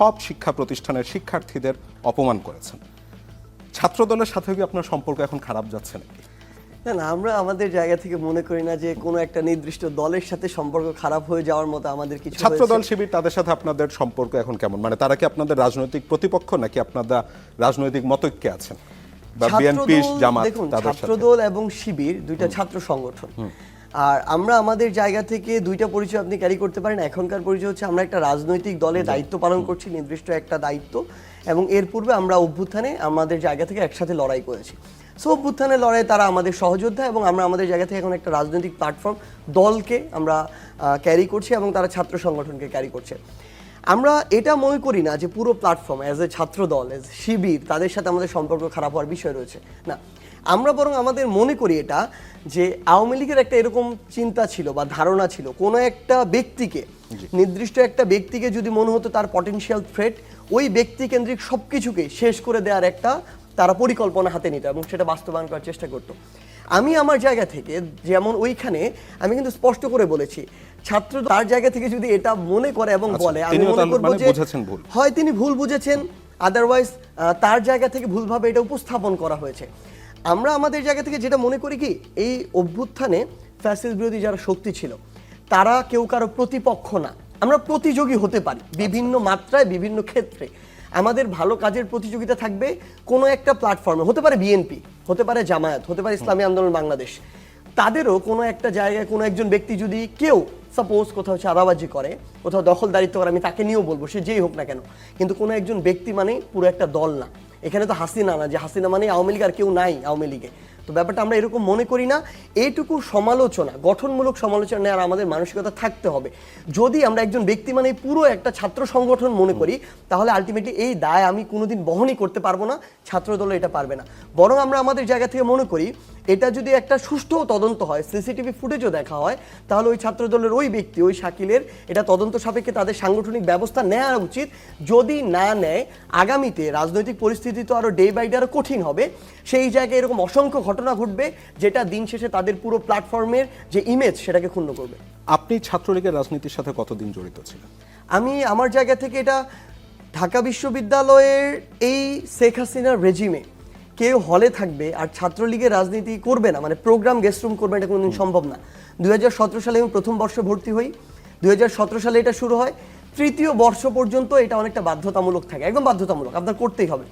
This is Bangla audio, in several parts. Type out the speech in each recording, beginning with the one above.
সব শিক্ষা প্রতিষ্ঠানের শিক্ষার্থীদের অপমান করেছেন। ছাত্রদলের সাথে কি আপনার সম্পর্ক এখন খারাপ যাচ্ছে নাকি? না না আমরা আমাদের জায়গা থেকে মনে করি না যে কোনো একটা নির্দিষ্ট দলের সাথে সম্পর্ক খারাপ হয়ে যাওয়ার মতো আমাদের কিছু ছাত্রদল হয়েছে। শিবির তাদের সাথে আপনাদের সম্পর্ক এখন কেমন? মানে তারা কি আপনাদের রাজনৈতিক প্রতিপক্ষ নাকি আপনারা রাজনৈতিক মতৈক্যে আছেন? বা বিএনপি জামাত ছাত্রদল এবং শিবির দুইটা ছাত্র সংগঠন। আর আমরা আমাদের জায়গা থেকে দুইটা পরিচয় আপনি ক্যারি করতে পারেন। এখনকার পরিচয় হচ্ছে আমরা একটা রাজনৈতিক দলে দায়িত্ব পালন করছি নির্দিষ্ট একটা দায়িত্ব। এবং এর পূর্বে আমরা অভ্যুত্থানে আমাদের জায়গা থেকে একসাথে লড়াই করেছি। সো অভ্যুত্থানের লড়াই তারা আমাদের সহযোদ্ধা এবং আমরা আমাদের জায়গা থেকে এখন একটা রাজনৈতিক প্ল্যাটফর্ম দলকে আমরা ক্যারি করছি এবং তারা ছাত্র সংগঠনকে ক্যারি করছে। আমরা এটা মনে করি না যে পুরো প্ল্যাটফর্ম অ্যাজ এ ছাত্র দল এজ শিবির তাদের সাথে আমাদের সম্পর্ক খারাপ হওয়ার বিষয় রয়েছে। না। আমরা বরং আমাদের মনে করি এটা যে আওয়ামী লীগের একটা এরকম চিন্তা ছিল বা ধারণা ছিল কোনো একটা ব্যক্তিকে নির্দিষ্ট একটা ব্যক্তিকে যদি মনে হতো তার পটেনশিয়াল থ্রেট ওই ব্যক্তি কেন্দ্রিক সব কিছুকে শেষ করে দেওয়ার একটা তারা পরিকল্পনা হাতে নিত এবং সেটা বাস্তবায়ন করার চেষ্টা করতো। আমি আমার জায়গা থেকে যেমন ওইখানে আমি কিন্তু স্পষ্ট করে বলেছি ছাত্র তার জায়গা থেকে যদি এটা মনে করে এবং আচ্ছা, বলে আমি মনে করব মানে যে হয় তিনি ভুল বুঝেছেন আদারওয়াইজ তার জায়গা থেকে ভুলভাবে এটা উপস্থাপন করা হয়েছে। আমরা আমাদের জায়গা থেকে যেটা মনে করি কি, এই অভ্যুত্থানে ফ্যাসিস্ট বিরোধী যারা শক্তি ছিল, তারা কেউ কারও প্রতিপক্ষ না। আমরা প্রতিযোগী হতে পারি, বিভিন্ন মাত্রায়, বিভিন্ন ক্ষেত্রে। আমাদের ভালো কাজের প্রতিযোগিতা থাকবে কোনো একটা প্ল্যাটফর্মে হতে পারে বিএনপি হতে পারে জামায়াত, হতে পারে ইসলামী আন্দোলন বাংলাদেশ। তাদেরও কোনো একটা জায়গায় কোনো একজন ব্যক্তি যদি কেউ সাপোজ কোথাও চাঁদাবাজি করে, কোথাও দখলদারিত্ব করে, আমি তাকে নিয়েও বলব, সে যেই হোক না কেন, কিন্তু কোনো একজন ব্যক্তি মানে পুরো একটা দল না। এখানে তো হাসিনা না যে হাসিনা মানে আওয়ামী লীগ আর কেউ নাই আওয়ামী লীগে। তো ব্যাপারটা আমরা এরকম মনে করি না। এইটুকু সমালোচনা গঠনমূলক সমালোচনা নেওয়ার আমাদের মানসিকতা থাকতে হবে। যদি আমরা একজন ব্যক্তি মানে পুরো একটা ছাত্র সংগঠন মনে করি তাহলে আলটিমেটলি এই দায় আমি কোনোদিন বহনই করতে পারব না ছাত্র দল এটা পারবে না। বরং আমরা আমাদের জায়গা থেকে মনে করি এটা যদি একটা সুষ্ঠু তদন্ত হয় সিসিটিভি ফুটেজও দেখা হয় তাহলে ওই ছাত্র দলের ওই ব্যক্তি ওই শাকিলের এটা তদন্ত সাপেক্ষে তাদের সাংগঠনিক ব্যবস্থা নেওয়া উচিত। যদি না নেয় আগামীতে রাজনৈতিক পরিস্থিতি তো আরও ডে বাই ডে আরও কঠিন হবে। সেই জায়গায় এরকম অসংখ্য ঘটনা ঘটবে যেটা দিন শেষে তাদের পুরো প্ল্যাটফর্মের যে ইমেজ সেটাকে ক্ষুণ্ণ করবে। আপনি ছাত্রলীগের রাজনীতির সাথে কতদিন জড়িত ছিলেন? আমি আমার জায়গা থেকে এটা ঢাকা বিশ্ববিদ্যালয়ের এই শেখ হাসিনার রেজিমে কেউ হলে থাকবে আর ছাত্রলীগের রাজনীতি করবে না মানে প্রোগ্রাম গেস্ট রুম করবে এটা কোনোদিন সম্ভব না। দুই হাজার সতেরো সালে আমি প্রথম বর্ষে ভর্তি হই দুই হাজার সতেরো সালে এটা শুরু হয় তৃতীয় বর্ষ পর্যন্ত এটা অনেকটা বাধ্যতামূলক থাকে একদম বাধ্যতামূলক আপনার করতেই হবে।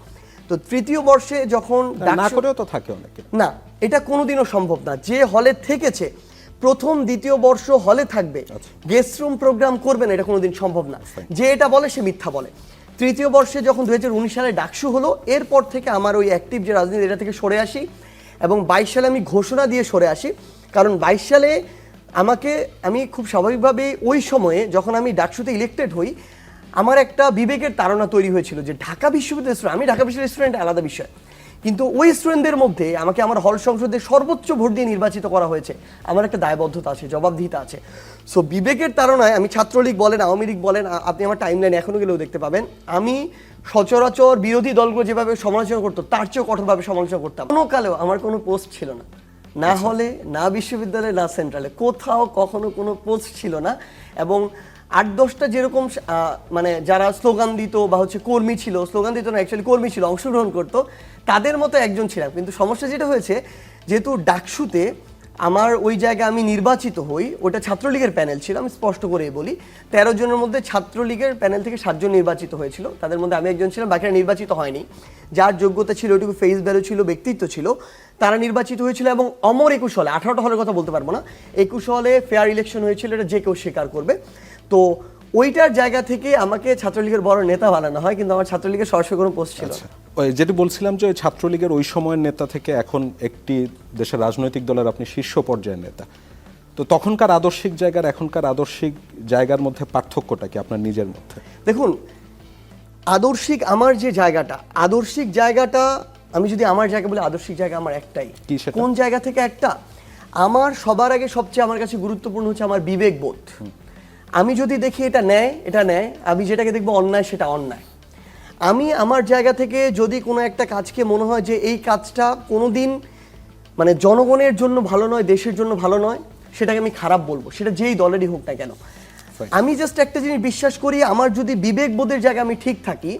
তো তৃতীয় বর্ষে যখন না করেও তো থাকে অনেকে। না এটা কোনোদিনও সম্ভব না। যে হলে থেকেছে প্রথম দ্বিতীয় বর্ষ হলে থাকবে। গেস্ট রুম প্রোগ্রাম করবেন এটা কোনোদিন সম্ভব না। যে এটা বলে সে মিথ্যা বলে। তৃতীয় বর্ষে যখন দুই হাজার উনিশ সালে ডাকসু হলো এরপর থেকে আমার ওই অ্যাক্টিভ যে রাজনীতি এটা থেকে সরে আসি। এবং বাইশ সালে আমি ঘোষণা দিয়ে সরে আসি। কারণ বাইশ সালে আমাকে আমি খুব স্বাভাবিকভাবে ওই সময়ে যখন আমি ডাকসুতে ইলেক্টেড হই আমার একটা বিবেকের তাড়না তৈরি হয়েছিল যে ঢাকা বিশ্ববিদ্যালয় স্টুডেন্ট আমি ঢাকা বিশ্ববিদ্যালয় স্টুডেন্ট আলাদা বিষয়। কিন্তু ওই স্টুডেন্টদের মধ্যে আমাকে আমার হল সংসদে সর্বোচ্চ ভোট দিয়ে নির্বাচিত করা হয়েছে। আমার একটা দায়বদ্ধতা আছে জবাবদিহিতা আছে। সো বিবেকের তাড়নায় আমি ছাত্রলীগ বলেন আওয়ামী লীগ বলেন আপনি আমার টাইম লাইন এখনও গেলেও দেখতে পাবেন। আমি সচরাচর বিরোধী দলগুলো যেভাবে সমালোচনা করতো তার চেয়েও কঠোরভাবে সমালোচনা করতাম। কোনো কালেও আমার কোনো পোস্ট ছিল না। না হলে না বিশ্ববিদ্যালয়ে না সেন্ট্রালে কোথাও কখনো কোনো পোস্ট ছিল না। এবং আট দশটা যেরকম মানে যারা স্লোগান দিত বা হচ্ছে কর্মী ছিল, স্লোগান দিত না অ্যাকচুয়ালি কর্মী ছিল, অংশগ্রহণ করতো, তাদের মতো একজন ছিলাম। কিন্তু সমস্যা যেটা হয়েছে, যেহেতু ডাকসুতে আমার ওই জায়গায় আমি নির্বাচিত হই, ওটা ছাত্রলীগের প্যানেল ছিল, আমি স্পষ্ট করে বলি। তেরো জনের মধ্যে ছাত্রলীগের প্যানেল থেকে সাতজন নির্বাচিত হয়েছিল, তাদের মধ্যে আমি একজন ছিলাম, বাকিরা নির্বাচিত হয়নি। যার যোগ্যতা ছিল, ওইটুকু ফেস ভ্যালু ছিল, ব্যক্তিত্ব ছিল, তারা নির্বাচিত হয়েছিল এবং অমর একুশ হলে, আঠারোটা হলের কথা বলতে পারব না, একুশ হলে ফেয়ার ইলেকশন হয়েছিল, এটা যে কেউ স্বীকার করবে। তো ওইটার জায়গা থেকে আমাকে ছাত্রলীগের বড় নেতা বানানো হয় কিন্তু আমার ছাত্রলীগের সরাসরি কোনো পোস্ট ছিল ওই যেটি বলছিলাম যে ছাত্রলীগের ওই সময়ের নেতা থেকে এখন একটি দেশের রাজনৈতিক দলের আপনি শীর্ষ পর্যায়ের নেতা। তো তখনকার আদর্শিক জায়গার এখনকার আদর্শিক জায়গার মধ্যে পার্থক্যটা কি আপনার নিজের মধ্যে? দেখুন আদর্শিক আমার যে জায়গাটা আদর্শিক জায়গাটা আমি যদি আমার জায়গা বলি আদর্শিক জায়গা আমার একটাই। কোন জায়গা থেকে একটা? আমার সবার আগে সবচেয়ে আমার কাছে গুরুত্বপূর্ণ হচ্ছে আমার বিবেকবোধ। আমি যদি দেখি এটা নেয় এটা নেয় আমি যেটাকে দেখব অন্যায় সেটা অন্যায়। আমি আমার জায়গা থেকে যদি কোনো একটা কাজকে মনে হয় যে এই কাজটা কোনোদিন মানে জনগণের জন্য ভালো নয় দেশের জন্য ভালো নয় সেটাকে আমি খারাপ বলব সেটা যেই দলেরই হোক না কেন। আমি জাস্ট একটা জিনিস বিশ্বাস করি আমার যদি বিবেক বোধের জায়গায় আমি ঠিক থাকি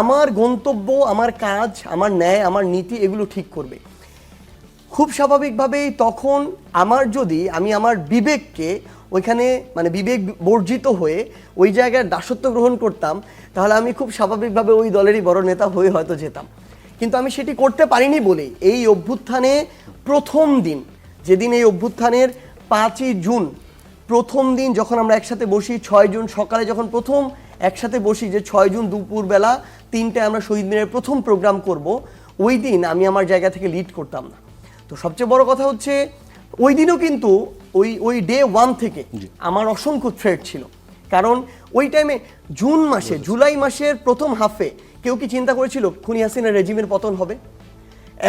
আমার গন্তব্য আমার কাজ আমার ন্যায় আমার নীতি এগুলো ঠিক করবে। খুব স্বাভাবিকভাবেই তখন আমার যদি আমি আমার বিবেককে ওইখানে মানে বিবেক বর্জিত হয়ে ওই জায়গায় দাসত্ব গ্রহণ করতাম, তাহলে আমি খুব স্বাভাবিকভাবে ওই দলেরই বড় নেতা হয়ে হয়তো যেতাম। কিন্তু আমি সেটি করতে পারিনি বলেই এই অভ্যুত্থানে প্রথম দিন, যেদিন এই অভ্যুত্থানের পাঁচই জুন, প্রথম দিন যখন আমরা একসাথে বসি, ছয় জুন সকালে যখন প্রথম একসাথে বসি যে ছয় জুন দুপুরবেলা তিনটায় আমরা শহীদ মিনারের প্রথম প্রোগ্রাম করব, ওই দিন আমি আমার জায়গা থেকে লিড করতাম না। তো সবচেয়ে বড় কথা হচ্ছে ওই দিনও কিন্তু ওই ওই ডে ওয়ান থেকে আমার অসংখ্য থ্রেড ছিল। কারণ ওই টাইমে জুন মাসে জুলাই মাসের প্রথম হাফে কেউ কি চিন্তা করেছিল খুনি হাসিনা রেজিমের পতন হবে?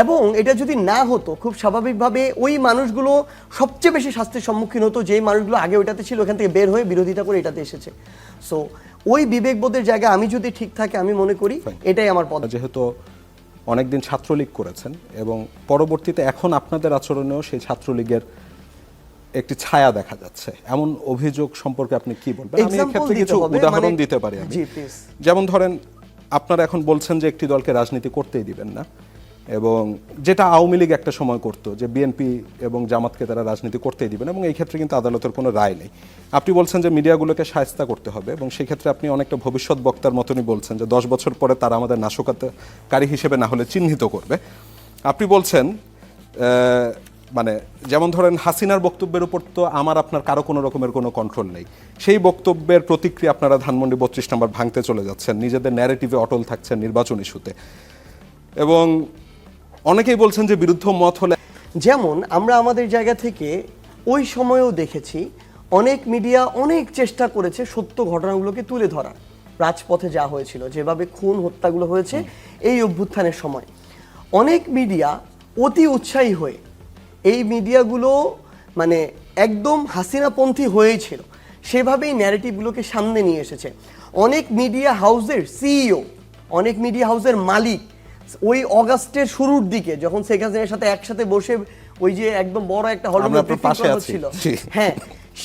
এবং এটা যদি না হতো খুব স্বাভাবিকভাবে ওই মানুষগুলো সবচেয়ে বেশি শাস্তির সম্মুখীন হতো যে মানুষগুলো আগে ওইটাতে ছিল ওখান থেকে বের হয়ে বিরোধিতা করে এটাতে এসেছে। সো ওই বিবেকবোধের জায়গায় আমি যদি ঠিক থাকে আমি মনে করি এটাই আমার পদ যেহেতু অনেকদিন ছাত্রলীগ করেছেন এবং পরবর্তীতে এখন আপনাদের আচরণেও সেই ছাত্রলীগের একটি ছায়া দেখা যাচ্ছে। এমন অভিযোগ সম্পর্কে আপনি কি বলবেন? আমি ক্ষেত্রে কিছু উদাহরণ মানে- দিতে পারি আমি। যেমন ধরেন আপনারা এখন বলছেন যে একটি দলকে রাজনীতি করতেই দিবেন না। এবং যেটা আওয়ামী লীগ একটা সময় করতো, যে বিএনপি এবং জামাতকে তারা রাজনীতি করতেই দিবেন এবং এই ক্ষেত্রে কিন্তু আদালতের কোনো রায় নেই। আপনি বলছেন যে মিডিয়াগুলোকে সায়স্তা করতে হবে, এবং সেই ক্ষেত্রে আপনি অনেকটা ভবিষ্যৎ বক্তার মতনই বলছেন যে দশ বছর পরে তারা আমাদের নাশকতাকারী হিসেবে না হলে চিহ্নিত করবে। আপনি বলছেন মানে যেমন ধরেন হাসিনার বক্তব্যের উপর তো আমার আপনার কারও কোনো রকমের কোনো কন্ট্রোল নেই। সেই বক্তব্যের প্রতিক্রিয়া আপনারা ধানমন্ডি বত্রিশ নম্বর ভাঙতে চলে যাচ্ছেন, নিজেদের ন্যারেটিভে অটল থাকছেন নির্বাচন ইস্যুতে এবং অনেকেই বলছেন যে বিরুদ্ধ মত হলে যেমন, আমরা আমাদের জায়গা থেকে ওই সময়েও দেখেছি, অনেক মিডিয়া অনেক চেষ্টা করেছে সত্য ঘটনাগুলোকে তুলে ধরার। রাজপথে যা হয়েছিল, যেভাবে খুন, হত্যাগুলো হয়েছে এই অভ্যুত্থানের সময়। অনেক মিডিয়া অতি উৎসাহী হয়ে এই মিডিয়াগুলো মানে একদম হাসিনাপন্থী হয়েই ছিল। সেভাবেই ন্যারেটিভগুলোকে সামনে নিয়ে এসেছে। অনেক মিডিয়া হাউসের সিইও, অনেক মিডিয়া হাউসের মালিক ওই অগাস্টের শুরুর দিকে যখন শেখ হাসিনার সাথে একসাথে বসে ওই যে একদম বড় একটা হল। ছিল। হ্যাঁ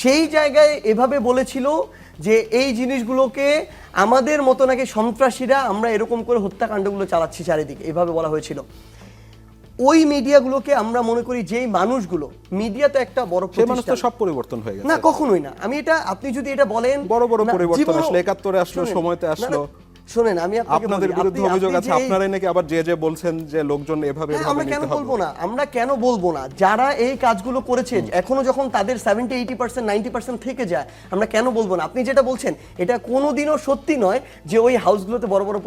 সেই জায়গায় এভাবে বলেছিল যে এই জিনিসগুলোকে আমাদের মতো নাকি সন্ত্রাসীরা আমরা এরকম করে হত্যাকাণ্ডগুলো চালাচ্ছি চারিদিকে এভাবে বলা হয়েছিল। ওই মিডিয়াগুলোকে আমরা মনে করি যেই মানুষগুলো মিডিয়া তো একটা বড় সেই মানুষ তো সব পরিবর্তন হয়ে গেছে। না কখনোই না। আমি এটা আপনি যদি এটা বলেন বড় বড় পরিবর্তন আসলো, একাত্তরে আসলো, সময়তে আসলো। শোনেন আমি আপনাদের বিরুদ্ধে অভিযোগ আছে আপনারাই নাকি আবার যে যে বলছেন যে লোকজন এভাবে এভাবে আমরা কেন বলব না? আমরা কেন বলব না? যারা এই কাজগুলো করেছে এখনও যখন তাদের seventy eighty percent ninety percent থেকে যায় আমরা কেন বলব না? আপনি যেটা বলছেন এটা কোনোদিনও সত্যি নয় যে ওই হাউসগুলোতে বড় বড়